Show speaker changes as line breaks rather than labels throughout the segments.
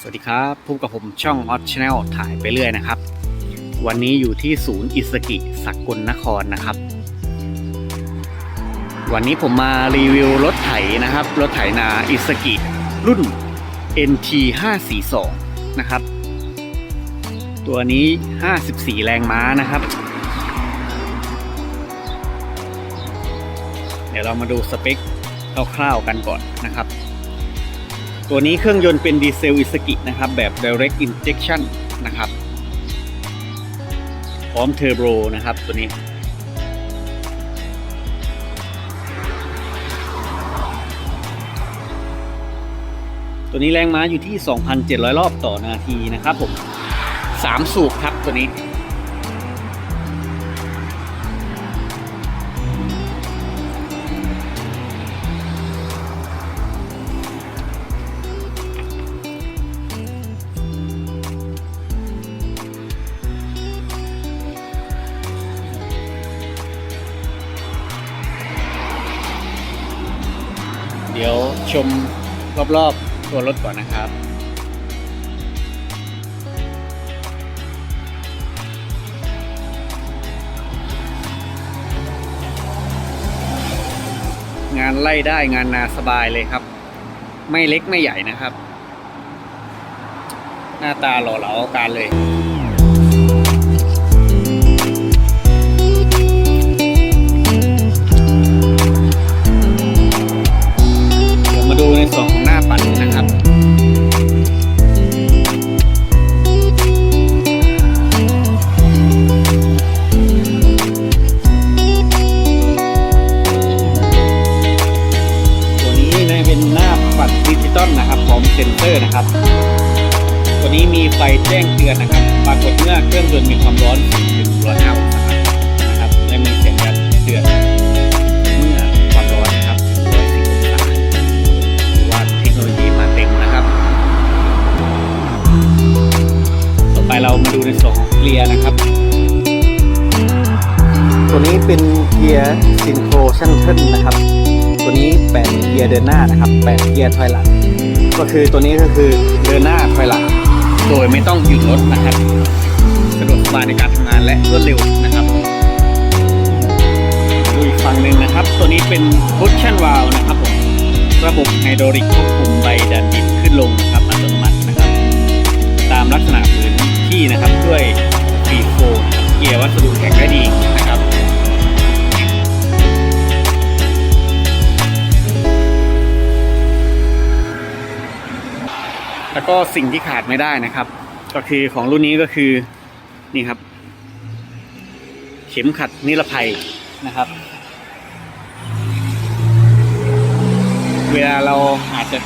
สวัสดีครับพบกับผมช่องออ c ช n แนลถ่ายไปเรื่อยนะครับ วันนี้อยู่ที่ศูนย์อิสกิสักลนครนะครับ วันนี้ผมมารีวิวรถไถนะครับ รถไถนาอิสกิรุ่น NT 542นะครับ ตัวนี้ 54 แรงม้านะครับ เดี๋ยวเรามาดูสเปคคร่าวๆกันก่อนนะครับ ตัวนี้เครื่องยนต์เป็นดีเซลอิสกินะครับ แบบ direct injection นะครับ พร้อมเทอร์โบนะครับตัวนี้ ตัวนี้แรงม้าอยู่ที่ 2,700 รอบต่อนาทีนะครับผม 3 สูบครับตัวนี้ ชมรอบๆตัวรถก่อนนะครับ งานไล่ได้งานนาสบายเลยครับ ไม่เล็กไม่ใหญ่นะครับ หน้าตาหล่อเหลาเอการเลย เซนเซอร์นะครับ ตัวนี้มีไฟแจ้งเตือนนะครับ ปรากฏเมื่อเครื่องยนต์มีความร้อนถึง105องศานะครับและมีเสียงการเตือนเมื่อความร้อนนะครับ110องศาหรือว่าเทคโนโลยีมาเต็มนะครับ ต่อไปเรามาดูในส่วนของเกียร์นะครับ ตัวนี้เป็นเกียร์ซินโครชันเทิลนะครับ ตัวนี้8เกียร์เดินหน้านะครับ8เกียร์ถอยหลัง ก็คือตัวนี้ก็คือเดินหน้าถอยหลังโดยไม่ต้องหยุดรถนะครับสะดวกสบายในการทำงานและรวดเร็วนะครับดูอีกฝั่งหนึ่งนะครับ ตัวนี้เป็น Cushion Valve นะครับผมระบบไฮดรอลิกควบคุมใบดันดินขึ้นลงนะครับอัตโนมัตินะครับ ตามลักษณะพื้นที่นะครับด้วยฟีโฟนเกียร์วัสดุแข็งได้ดีนะครับ แล้วก็สิ่งที่ขาดไม่ได้นะครับ ก็คือของรุ่นนี้ก็คือนี่ครับ เข็มขัดนิรภัยนะครับ เวลาเราอาจจะ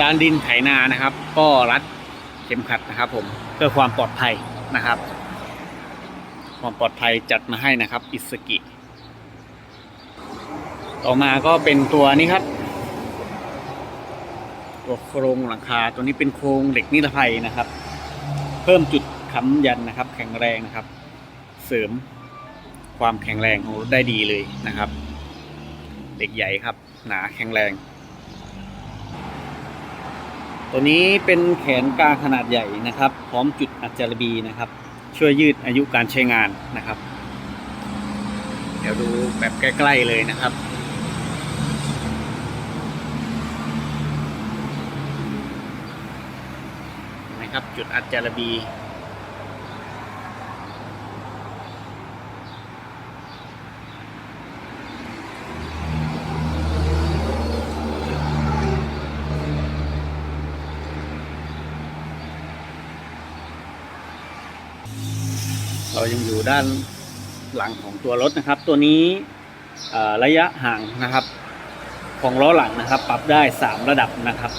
ดานดินไถนานะครับ ก็รัดเข็มขัดนะครับ ผมเพื่อความปลอดภัยนะครับ ความปลอดภัยจัดมาให้นะครับ อิสกิ ต่อมาก็เป็นตัวนี้ครับ ตัวโครงหลังคาตัวนี้เป็นโครงเหล็กนิรภัยนะครับ เพิ่มจุดค้ำยันนะครับ แข็งแรงนะครับ เสริมความแข็งแรงของรถได้ดีเลยนะครับเหล็กใหญ่ครับ หนาแข็งแรง ตัวนี้เป็นแขนกลางขนาดใหญ่นะครับ พร้อมจุดอัจจารบีนะครับ ช่วยยืดอายุการใช้งานนะครับ เดี๋ยวดูแบบใกล้ ๆเลยนะครับ นะครับ จุดอัจจารบีเรายังอยู่ด้านหลังของตัวรถนะครับ ตัวนี้ระยะห่างนะครับ ของล้อหลังนะครับ ปรับได้ 3 ระดับนะครับ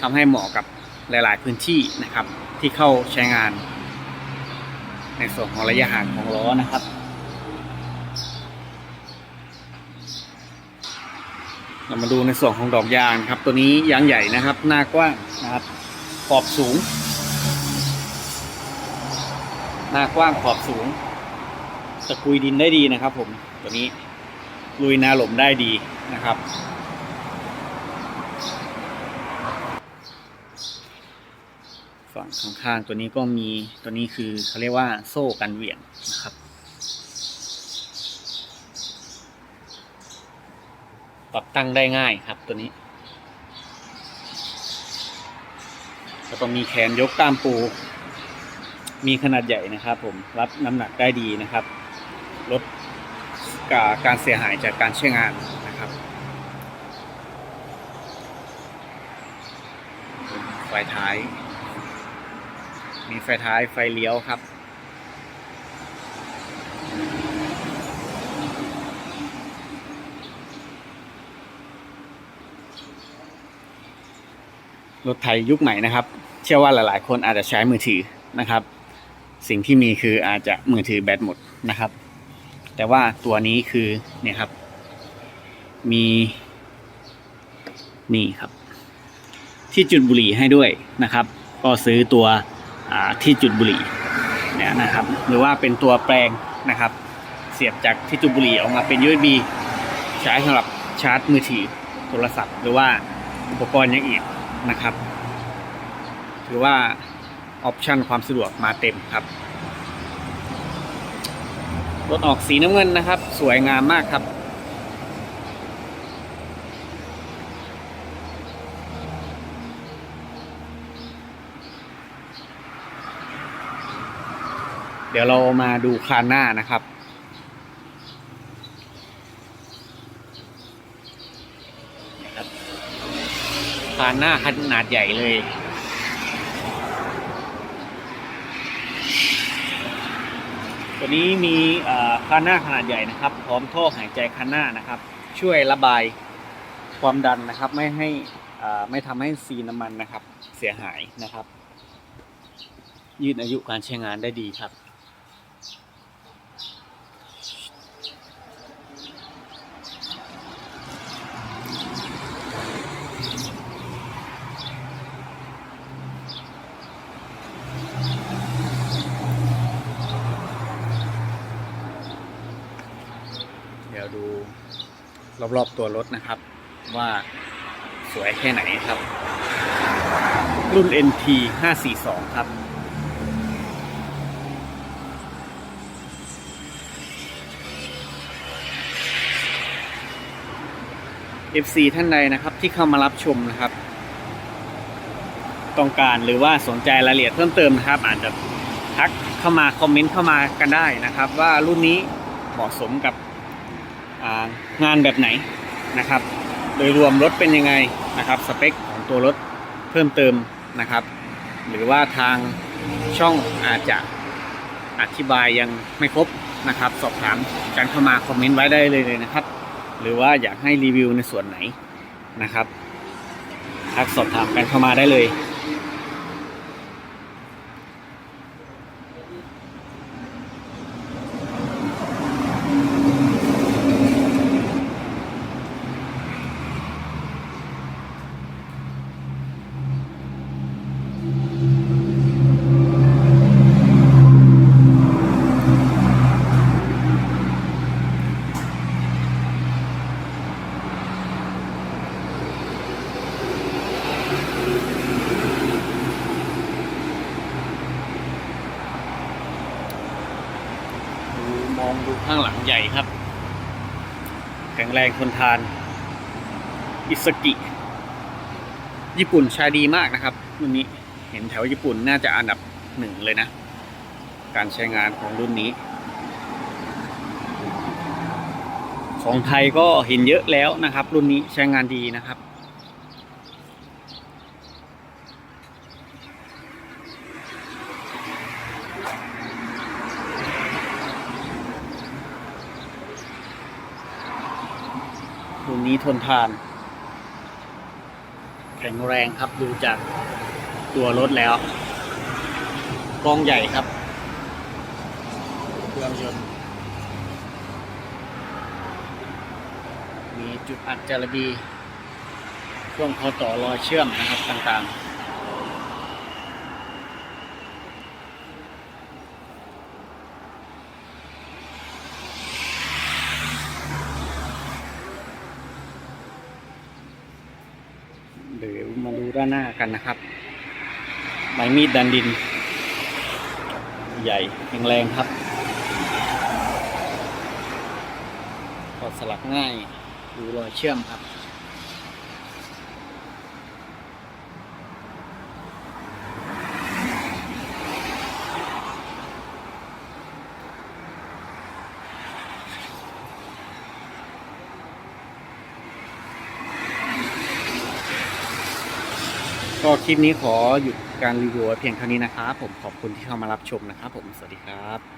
ทำให้เหมาะกับ หลาย ๆ พื้นที่นะครับ ที่เข้าใช้งาน ในส่วนของระยะห่างของล้อนะครับเรามาดูในส่วนของดอกยางครับ ตัวนี้ยางใหญ่นะครับ หน้ากว้างนะครับ ขอบสูง หน้ากว้างขอบสูงตะกุยดินได้ดีนะครับ ผมตัวนี้ลุยนาหลมได้ดีนะครับ ฝั่งข้างๆตัวนี้ก็มีตัวนี้คือเขาเรียกว่าโซ่กันเหวี่ยงนะครับ ปรับตั้งได้ง่ายครับตัวนี้ แล้วก็มีแขนยกกล้ามปู มีขนาดใหญ่นะครับ ผมรับน้ำหนักได้ดีนะครับลดกการเสียหายจากการใช้งานนะครับไฟท้าย มีไฟท้ายไฟเลี้ยวครับ รถไทยยุคใหม่นะครับ เชื่อว่าหลาย ๆ คนอาจจะใช้มือถือนะครับ สิ่งที่มีคืออาจจะมือถือแบตหมดนะครับ แต่ว่าตัวนี้คือเนี่ยครับ มีนี่ครับ ที่จุดบุหรี่ให้ด้วยนะครับ ก็ซื้อตัว ที่จุดบุหรี่เนี่ยนะครับ หรือว่าเป็นตัวแปลงนะครับ เสียบจากที่จุดบุหรี่ออกมาเป็น USB ใช้สำหรับชาร์จมือถือโทรศัพท์ หรือว่าอุปกรณ์อย่างอื่นนะครับ ถือว่าออปชันความสะดวกมาเต็มครับรถออกสีน้ำเงินนะครับ สวยงามมากครับ เดี๋ยวเรามาดูคานหน้านะครับ คานหน้าขนาดใหญ่เลย ตัวนี้มีคานหน้าขนาดใหญ่นะครับ พร้อมท่อหายใจคานหน้านะครับ ช่วยระบายความดันนะครับ ไม่ให้ไม่ทำให้ซีนน้ำมันนะครับ เสียหายนะครับยืดอายุการใช้งานได้ดีครับ เดี๋ยวดู รอบๆตัวรถนะครับ ว่าสวยแค่ไหนครับ รุ่น NT 542 ครับ FC ท่านใดนะครับที่เข้ามารับชมนะครับ ต้องการหรือว่าสนใจรายละเอียดเพิ่มเติมนะครับ อาจจะทักเข้ามาคอมเมนต์เข้ามากันได้นะครับ ว่ารุ่นนี้เหมาะสมกับ งานแบบไหนนะครับ โดยรวมรถเป็นยังไงนะครับสเปคของตัวรถเพิ่มเติมนะครับ หรือว่าทางช่องอาจจะอธิบายยังไม่ครบนะครับ สอบถามกันเข้ามาคอมเมนต์ไว้ได้เลยเลยนะครับ หรือว่าอยากให้รีวิวในส่วนไหนนะครับทักสอบถามกันเข้ามาได้เลย ดูมองดูข้างหลังใหญ่ครับ แข็ งแรงทนทาน อิสกิ ญี่ปุ่นใช้ดีมากนะครับรุ่นนี้เห็นแถวญี่ปุ่นน่าจะอันดับหนึ่งเลยนะ การใช้งานของรุ่นนี้ ของไทยก็เห็นเยอะแล้วนะครับ รุ่นนี้ใช้งานดีนะครับ นี้ทนทาน แข็งแรงครับดูจากตัวรถแล้วกล้องใหญ่ครับเครื่องยนต์มีจุดอัดจารบีช่วงคอต่อรอยเชื่อมนะครับต่างๆ เดี๋ยวมาดูด้านหน้ากันนะครับไม้มีดดันดิน ใหญ่แข็งแรงครับกดสลักง่ายดูรอยเชื่อมครับ ก็คลิปนี้ขอหยุดการรีวิวเพียงเท่านี้นะครับผมขอบคุณที่เข้ามารับชมนะครับผมสวัสดีครับ